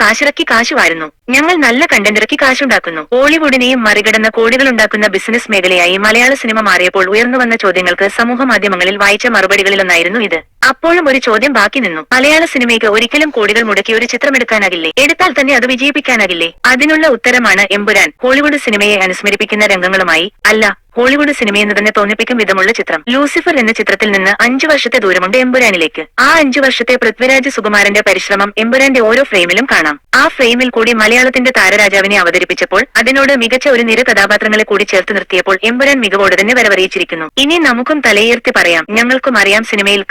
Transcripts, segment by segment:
കാശിറക്കി കാശ് വാരുന്നു. ഞങ്ങൾ നല്ല കണ്ടന്റിറക്കി കാശുണ്ടാക്കുന്നു. ബോളിവുഡിനെയും മറികടന്ന കോടികൾ ഉണ്ടാക്കുന്ന ബിസിനസ് മേഖലയായി മലയാള സിനിമ മാറിയപ്പോൾ ഉയർന്നു വന്ന ചോദ്യങ്ങൾക്ക് സമൂഹ മാധ്യമങ്ങളിൽ വായിച്ച മറുപടികളിലൊന്നായിരുന്നു ഇത്. അപ്പോഴും ഒരു ചോദ്യം ബാക്കി നിന്നു. മലയാള സിനിമയ്ക്ക് ഒരിക്കലും കോടികൾ മുടക്കി ഒരു ചിത്രം എടുക്കാനാകില്ലേ എടുത്താൽ തന്നെ അത് വിജയിപ്പിക്കാനാകില്ലേ? അതിനുള്ള ഉത്തരമാണ് എമ്പുരാൻ. ഹോളിവുഡ് സിനിമയെ അനുസ്മരിപ്പിക്കുന്ന രംഗങ്ങളുമായി അല്ല ഹോളിവുഡ് സിനിമയെന്ന് തന്നെ തോന്നിപ്പിക്കും വിധമുള്ള ചിത്രം. ലൂസിഫർ എന്ന ചിത്രത്തിൽ നിന്ന് അഞ്ചു വർഷത്തെ ദൂരമുണ്ട് എമ്പുരാനിലേക്ക്. ആ അഞ്ചു വർഷത്തെ പൃഥ്വിരാജ് സുകുമാരന്റെ പരിശ്രമം എമ്പുരാന്റെ ഓരോ ഫ്രെയിമിലും കാണാം. ആ ഫ്രെയിമിൽ കൂടി മലയാളത്തിന്റെ താരരാജാവിനെ അവതരിപ്പിച്ചപ്പോൾ അതിനോട് മികച്ച ഒരു നിര കഥാപാത്രങ്ങളെ കൂടി ചേർത്ത് നിർത്തിയപ്പോൾ എമ്പുരാൻ മികവോടെ തന്നെ വരവറിയിച്ചിരിക്കുന്നു. ഇനി നമുക്കും തലയുയർത്തി പറയാം. ഞങ്ങൾക്കും അറിയാം സിനിമയിൽ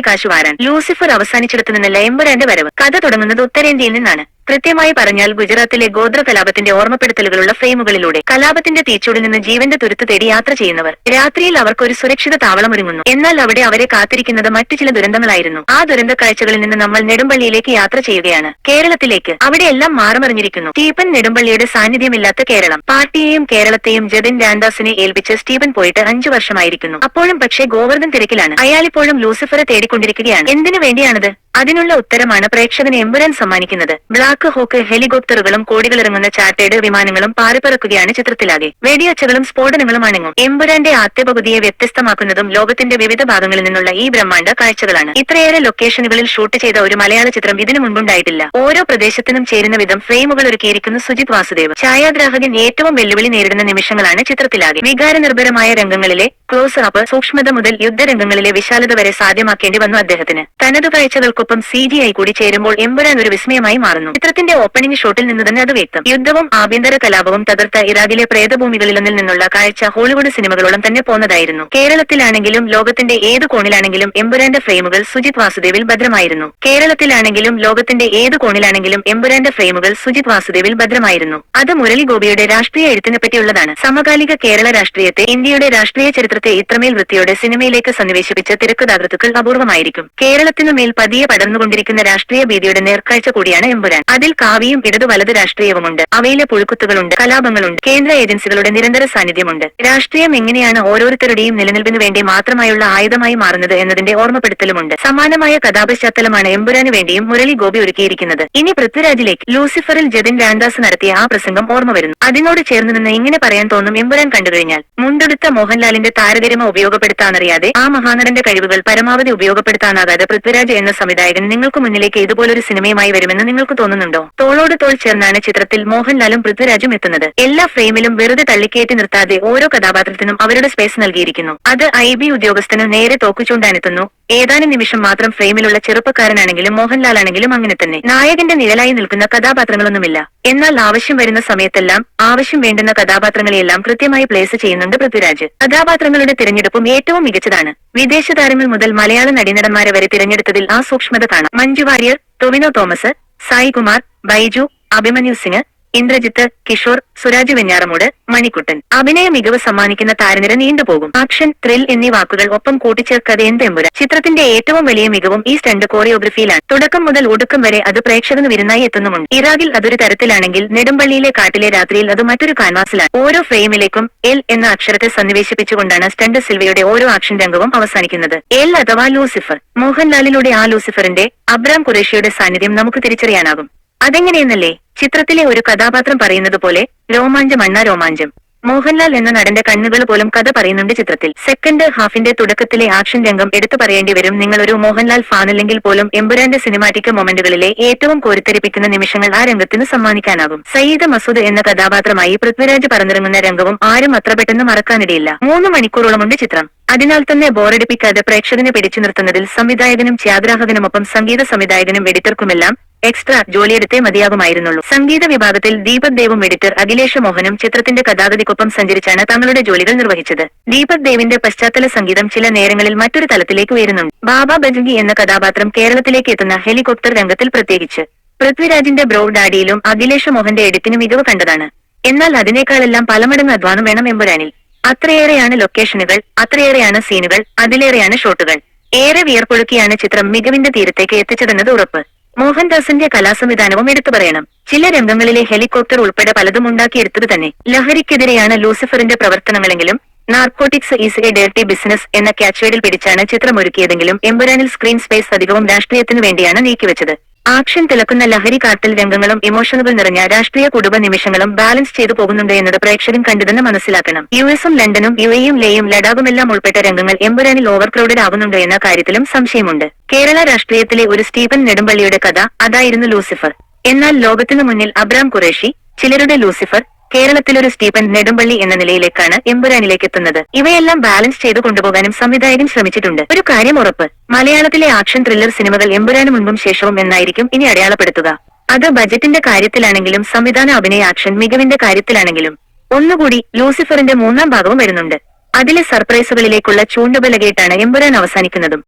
കാശിറക്കി കാശ് ലൂസിഫർ അവസാനിച്ചിടത്തു നിന്നല്ല എമ്പുരാന്റെ വരവ്. കഥ തുടങ്ങുന്നത് ഉത്തരേന്ത്യയിൽ നിന്നാണ്. കൃത്യമായി പറഞ്ഞാൽ ഗുജറാത്തിലെ ഗോത്ര കലാപത്തിന്റെ ഓർമ്മപ്പെടുത്തലുകളുള്ള ഫ്രെയിമുകളിലൂടെ കലാപത്തിന്റെ തീച്ചൂടിൽ നിന്ന് ജീവന്റെ തുരുത്ത് തേടി യാത്ര ചെയ്യുന്നവർ രാത്രിയിൽ അവർക്ക് ഒരു സുരക്ഷിത താവളമൊരുങ്ങുന്നു. എന്നാൽ അവിടെ അവരെ കാത്തിരിക്കുന്നത് മറ്റു ചില ദുരന്തങ്ങളായിരുന്നു. ആ ദുരന്ത കാഴ്ചകളിൽ നിന്ന് നമ്മൾ നെടുമ്പള്ളിയിലേക്ക് യാത്ര ചെയ്യുകയാണ്. കേരളത്തിലേക്ക് അവിടെയെല്ലാം മാറുമറിഞ്ഞിരിക്കുന്നു. സ്റ്റീഫൻ നെടുമ്പള്ളിയുടെ സാന്നിധ്യമില്ലാത്ത കേരളം. പാർട്ടിയെയും കേരളത്തെയും ജതിൻ രാംദാസിനെ ഏൽപ്പിച്ച് സ്റ്റീഫൻ പോയിട്ട് അഞ്ചു വർഷമായിരിക്കുന്നു. അപ്പോഴും പക്ഷേ ഗോവർദ്ധൻ തിരക്കിലാണ്. അയാളിപ്പോഴും ലൂസിഫറെ തേടിക്കൊണ്ടിരിക്കുകയാണ്. എന്തിനു വേണ്ടിയാണത്? അതിനുള്ള ഉത്തരമാണ് പ്രേക്ഷകന് എമ്പുരാൻ സമ്മാനിക്കുന്നത്. ബ്ലാക്ക് ഹോക്ക് ഹെലികോപ്റ്ററുകളും കോടികളിറങ്ങുന്ന ചാർട്ടേഡ് വിമാനങ്ങളും പാറിപ്പറക്കുകയാണ് ചിത്രത്തിലാകെ. വെടിയൊച്ചകളും സ്ഫോടനങ്ങളും അണങ്ങും എമ്പുരാന്റെ ആദ്യ പകുതിയെ വ്യത്യസ്തമാക്കുന്നതും ലോകത്തിന്റെ വിവിധ ഭാഗങ്ങളിൽ നിന്നുള്ള ഈ ബ്രഹ്മാണ്ഡ കാഴ്ചകളാണ്. ഇത്രയേറെ ലൊക്കേഷനുകളിൽ ഷൂട്ട് ചെയ്ത ഒരു മലയാള ചിത്രം ഇതിനു മുൻപുണ്ടായിട്ടില്ല. ഓരോ പ്രദേശത്തിനും ചേരുന്ന വിധം ഫ്രെയിമുകൾ ഒരുക്കിയിരിക്കുന്ന സുജിത് വാസുദേവ്. ഛായാഗ്രാഹകൻ ഏറ്റവും വെല്ലുവിളി നേരിടുന്ന നിമിഷങ്ങളാണ് ചിത്രത്തിലാകെ. വികാരനിർഭരമായ രംഗങ്ങളിലെ ക്ലോസ് അപ്പ് സൂക്ഷ്മത മുതൽ യുദ്ധരംഗങ്ങളിലെ വിശാലത വരെ സാധ്യമാക്കേണ്ടി വന്നു അദ്ദേഹത്തിന്. തനതു കാഴ്ചകൾക്കൊപ്പം സി ജി ഐ കൂടി ചേരുമ്പോൾ എമ്പുരാൻ ഒരു വിസ്മയമായി മാറുന്നു. ചിത്രത്തിന്റെ ഓപ്പണിംഗ് ഷോട്ടിൽ നിന്ന് തന്നെ അത് വ്യക്തം. യുദ്ധവും ആഭ്യന്തര കലാപവും തകർത്ത ഇറാഖിലെ പ്രേതഭൂമികളിലൊന്നിൽ നിന്നുള്ള കാഴ്ച ഹോളിവുഡ് സിനിമകളോളം തന്നെ പോന്നതായിരുന്നു. കേരളത്തിലാണെങ്കിലും ലോകത്തിന്റെ ഏത് കോണിലാണെങ്കിലും എമ്പുരാന്റെ ഫ്രെയിമുകൾ സുജിത് വാസുദേവിൽ ഭദ്രമായിരുന്നു. കേരളത്തിലാണെങ്കിലും ലോകത്തിന്റെ ഏത് കോണിലാണെങ്കിലും എമ്പുരാന്റെ ഫ്രെയിമുകൾ സുജിത് വാസുദേവിൽ ഭദ്രമായിരുന്നു. അത് മുരളി ഗോപിയുടെ രാഷ്ട്രീയ എഴുത്തിനെ പറ്റിയുള്ളതാണ്. സമകാലിക കേരള രാഷ്ട്രീയത്തെ ഇന്ത്യയുടെ രാഷ്ട്രീയ ചരിത്രത്തെ ഇത്രമേൽ വൃത്തിയോടെ സിനിമയിലേക്ക് സന്നിവേശിപ്പിച്ച തിരക്കഥാകൃത്തുക്കൾ അപൂർവമായിരിക്കും. കേരളത്തിനുമേൽ പതിയെ പടർന്നുകൊണ്ടിരിക്കുന്ന രാഷ്ട്രീയ ഭീതിയുടെ നേർക്കാഴ്ച കൂടിയാണ് എമ്പുരാൻ. അതിൽ കാവിയും ഇടതു വലത് രാഷ്ട്രീയവുമുണ്ട്. അവയിലെ പുഴുക്കുത്തുകളുണ്ട് കലാപങ്ങളുണ്ട് കേന്ദ്ര ഏജൻസികളുടെ നിരന്തര സാന്നിധ്യമുണ്ട്. രാഷ്ട്രീയം എങ്ങനെയാണ് ഓരോരുത്തരുടെയും നിലനിൽപ്പിന് വേണ്ടി മാത്രമായുള്ള ആയുധമായി മാറുന്നത് എന്നതിന്റെ ഓർമ്മപ്പെടുത്തലുമുണ്ട്. സമാനമായ കഥാപശ്ചാത്തലമാണ് എമ്പുരാന് വേണ്ടിയും മുരളി ഗോപി ഒരുക്കിയിരിക്കുന്നത്. ഇനി പൃഥ്വിരാജിലേക്ക് ലൂസിഫറിൽ ജതിൻ രാംദാസ് നടത്തിയ ആ പ്രസംഗം ഓർമ്മ വരുന്നു. അതിനോട് ചേർന്ന് നിന്ന് ഇങ്ങനെ പറയാൻ തോന്നും എമ്പുരാൻ കണ്ടുകഴിഞ്ഞാൽ. മുണ്ടെടുത്ത മോഹൻലാലിന്റെ താരതരമ ഉപയോഗപ്പെടുത്താനറിയാതെ ആ മഹാനടന്റെ കഴിവുകൾ പരമാവധി ഉപയോഗപ്പെടുത്താനാകാതെ പൃഥ്വിരാജ് എന്ന സംവിധായകൻ നിങ്ങൾക്ക് മുന്നിലേക്ക് ഇതുപോലൊരു സിനിമയുമായി വരുമെന്ന് നിങ്ങൾക്ക് തോന്നുന്നുണ്ടോ തോളോട് തോൾ ചേർന്നാണ് ചിത്രത്തിൽ മോഹൻലാലും പൃഥ്വിരാജും എത്തുന്നത്. എല്ലാ ഫ്രെയിമിലും വെറുതെ തള്ളിക്കയറ്റി നിർത്താതെ ഓരോ കഥാപാത്രത്തിനും അവരുടെ സ്പേസ് നൽകിയിരിക്കുന്നു. അത് ഐ ബി ഉദ്യോഗസ്ഥന് നേരെ തോക്കുചൂണ്ടാനെത്തുന്നു ഏതാനും നിമിഷം മാത്രം ഫ്രെയിമിലുള്ള ചെറുപ്പക്കാരനാണെങ്കിലും മോഹൻലാൽ ആണെങ്കിലും അങ്ങനെ തന്നെ. നായകന്റെ നിഴലായി നിൽക്കുന്ന കഥാപാത്രങ്ങളൊന്നുമില്ല. എന്നാൽ ആവശ്യം വരുന്ന സമയത്തെല്ലാം ആവശ്യം വേണ്ടുന്ന കഥാപാത്രങ്ങളെയെല്ലാം കൃത്യമായി പ്ലേസ് ചെയ്യുന്നുണ്ട് പൃഥ്വിരാജ്. കഥാപാത്രങ്ങളുടെ തിരഞ്ഞെടുപ്പും ഏറ്റവും മികച്ചതാണ്. വിദേശ താരങ്ങൾ മുതൽ മലയാള നടീനടന്മാരെ വരെ തിരഞ്ഞെടുത്തതിൽ ആ സൂക്ഷ്മത കാണാം. മഞ്ജു വാര്യർ ടൊവിനോ തോമസ് സായി കുമാർ ബൈജു അഭിമന്യു സിംഗ് ഇന്ദ്രജിത്ത് കിഷോർ സുരാജ് വെഞ്ഞാറമൂട് മണിക്കുട്ടൻ. അഭിനയ മികവ് സമ്മാനിക്കുന്ന താരനിര നീണ്ടുപോകും. ആക്ഷൻ ത്രിൽ എന്നീ വാക്കുകൾ ഒപ്പം കൂട്ടിച്ചേർക്കാതെ എന്തെമ്പുര ചിത്രത്തിന്റെ ഏറ്റവും വലിയ മികവും ഈ സ്റ്റണ്ട് കോറിയോഗ്രഫിയിലാണ്. തുടക്കം മുതൽ ഒടുക്കം വരെ അത് പ്രേക്ഷകന് വിരുന്നായി എത്തുന്നുമുണ്ട്. ഇറാഖിൽ അതൊരു തരത്തിലാണെങ്കിൽ നെടുമ്പള്ളിയിലെ കാട്ടിലെ രാത്രിയിൽ അത് മറ്റൊരു കാൻവാസിലാണ്. ഓരോ ഫ്രെയിമിലേക്കും എൽ എന്ന അക്ഷരത്തെ സന്നിവേശിപ്പിച്ചുകൊണ്ടാണ് സ്റ്റണ്ട് സിൽവയുടെ ഓരോ ആക്ഷൻ രംഗവും അവസാനിക്കുന്നത്. എൽ അഥവാ ലൂസിഫർ. മോഹൻലാലിലൂടെ ആ ലൂസിഫറിന്റെ അബ്രാം ഖുറേഷിയുടെ സാന്നിധ്യം നമുക്ക് തിരിച്ചറിയാനാകും. അതെങ്ങനെയെന്നല്ലേ? ചിത്രത്തിലെ ഒരു കഥാപാത്രം പറയുന്നത് പോലെ രോമാഞ്ചം അണ്ണ രോമാഞ്ചം. മോഹൻലാൽ എന്ന നടന്റെ കണ്ണുകൾ പോലും കഥ പറയുന്നുണ്ട് ചിത്രത്തിൽ. സെക്കൻഡ് ഹാഫിന്റെ തുടക്കത്തിലെ ആക്ഷൻ രംഗം എടുത്തു പറയേണ്ടി വരും നിങ്ങൾ ഒരു മോഹൻലാൽ ഫാനല്ലെങ്കിൽ പോലും എമ്പുരാന്റെ സിനിമാറ്റിക് മൊമെന്റുകളിലെ ഏറ്റവും കോരിത്തരിപ്പിക്കുന്ന നിമിഷങ്ങൾ ആ രംഗത്തിന് സമ്മാനിക്കാനാകും. സയ്യിദ് മസൂദ് എന്ന കഥാപാത്രമായി പൃഥ്വിരാജ് പറന്നിറങ്ങുന്ന രംഗവും ആരും അത്ര പെട്ടെന്ന് മറക്കാനിടയില്ല. മൂന്ന് മണിക്കൂറോളമുണ്ട് ചിത്രം. അതിനാൽ തന്നെ ബോറടിപ്പിക്കാതെ പ്രേക്ഷകനെ പിടിച്ചു നിർത്തുന്നതിൽ സംവിധായകനും ഛായാഗ്രാഹകനുമൊപ്പം സംഗീത സംവിധായകനും എഡിറ്റർക്കുമെല്ലാം എക്സ്ട്രാ ജോലിയെടുത്തേ മതിയാകുമായിരുന്നുള്ളൂ. സംഗീത വിഭാഗത്തിൽ ദീപക് ദേവും എഡിറ്റർ അഖിലേഷ് മോഹനും ചിത്രത്തിന്റെ കഥാഗതിക്കൊപ്പം സഞ്ചരിച്ചാണ് തങ്ങളുടെ ജോലികൾ നിർവഹിച്ചത്. ദീപക് ദേവിന്റെ പശ്ചാത്തല സംഗീതം ചില നേരങ്ങളിൽ മറ്റൊരു തലത്തിലേക്ക് ഉയരുന്നുണ്ട്. ബാബ ബജംഗി എന്ന കഥാപാത്രം കേരളത്തിലേക്ക് എത്തുന്ന ഹെലികോപ്റ്റർ രംഗത്തിൽ പ്രത്യേകിച്ച്. പൃഥ്വിരാജിന്റെ ബ്രോ ഡാഡിയിലും അഖിലേഷ് മോഹന്റെ എഡിറ്റിനും മികവ് കണ്ടതാണ്. എന്നാൽ അതിനേക്കാളെല്ലാം പലമടങ്ങ് അധ്വാനം വേണം എമ്പുരാനിൽ. അത്രയേറെയാണ് ലൊക്കേഷനുകൾ അത്രയേറെയാണ് സീനുകൾ അതിലേറെയാണ് ഷോട്ടുകൾ. ഏറെ വിയർപ്പൊഴുക്കിയാണ് ചിത്രം മികവിന്റെ തീരത്തേക്ക് എത്തിച്ചതെന്നത് ഉറപ്പ്. മോഹൻദാസിന്റെ കലാസംവിധാനവും എടുത്തു പറയണം. ചില രംഗങ്ങളിലെ ഹെലികോപ്റ്റർ ഉൾപ്പെടെ പലതും ഉണ്ടാക്കിയെടുത്തത് തന്നെ. ലഹരിക്കെതിരെയാണ് ലൂസിഫറിന്റെ പ്രവർത്തനങ്ങളെങ്കിലും narcotics is a dirty business എന്ന ക്യാച്ച്വേഡിൽ പിടിച്ചാണ് ചിത്രം ഒരുക്കിയതെങ്കിലും എമ്പുരാനിൽ സ്ക്രീൻ സ്പേസ് അധികവും രാഷ്ട്രീയത്തിനു വേണ്ടിയാണ് നീക്കിവെച്ചത്. ആക്ഷൻ തിളക്കുന്ന ലഹരി കാർട്ടൽ രംഗങ്ങളും ഇമോഷനുകൾ നിറഞ്ഞ രാഷ്ട്രീയ കുടുംബ നിമിഷങ്ങളും ബാലൻസ് ചെയ്തു പോകുന്നുണ്ട് എന്നത് പ്രേക്ഷകൻ കണ്ടുതന്നെ മനസ്സിലാക്കണം. യു എസും ലണ്ടനും യു എയും ലേയും ലഡാഖുമെല്ലാം ഉൾപ്പെട്ട രംഗങ്ങൾ എമ്പുരാനിൽ ഓവർ ക്രൗഡഡ് ആകുന്നുണ്ട് എന്ന കാര്യത്തിലും സംശയമുണ്ട്. കേരള രാഷ്ട്രീയത്തിലെ ഒരു സ്റ്റീഫൻ നെടുമ്പള്ളിയുടെ കഥ അതായിരുന്നു ലൂസിഫർ. എന്നാൽ ലോകത്തിനു മുന്നിൽ അബ്രാം ഖുറേഷി ചിലരുടെ ലൂസിഫർ കേരളത്തിലൊരു സ്റ്റീഫൻ നെടുമ്പള്ളി എന്ന നിലയിലേക്കാണ് എമ്പുരാനിലേക്ക് എത്തുന്നത്. ഇവയെല്ലാം ബാലൻസ് ചെയ്തു കൊണ്ടുപോകാനും സംവിധായകൻ ശ്രമിച്ചിട്ടുണ്ട്. ഒരു കാര്യം ഉറപ്പ്. മലയാളത്തിലെ ആക്ഷൻ ത്രില്ലർ സിനിമകൾ എമ്പുരാന് മുൻപും ശേഷവും എന്നായിരിക്കും ഇനി അടയാളപ്പെടുത്തുക. അത് ബജറ്റിന്റെ കാര്യത്തിലാണെങ്കിലും സംവിധാന അഭിനയ ആക്ഷൻ മികവിന്റെ കാര്യത്തിലാണെങ്കിലും. ഒന്നുകൂടി ലൂസിഫറിന്റെ മൂന്നാം ഭാഗവും വരുന്നുണ്ട്. അതിലെ സർപ്രൈസുകളിലേക്കുള്ള ചൂണ്ടുപലകേട്ടാണ് എമ്പുരാൻ അവസാനിക്കുന്നതും.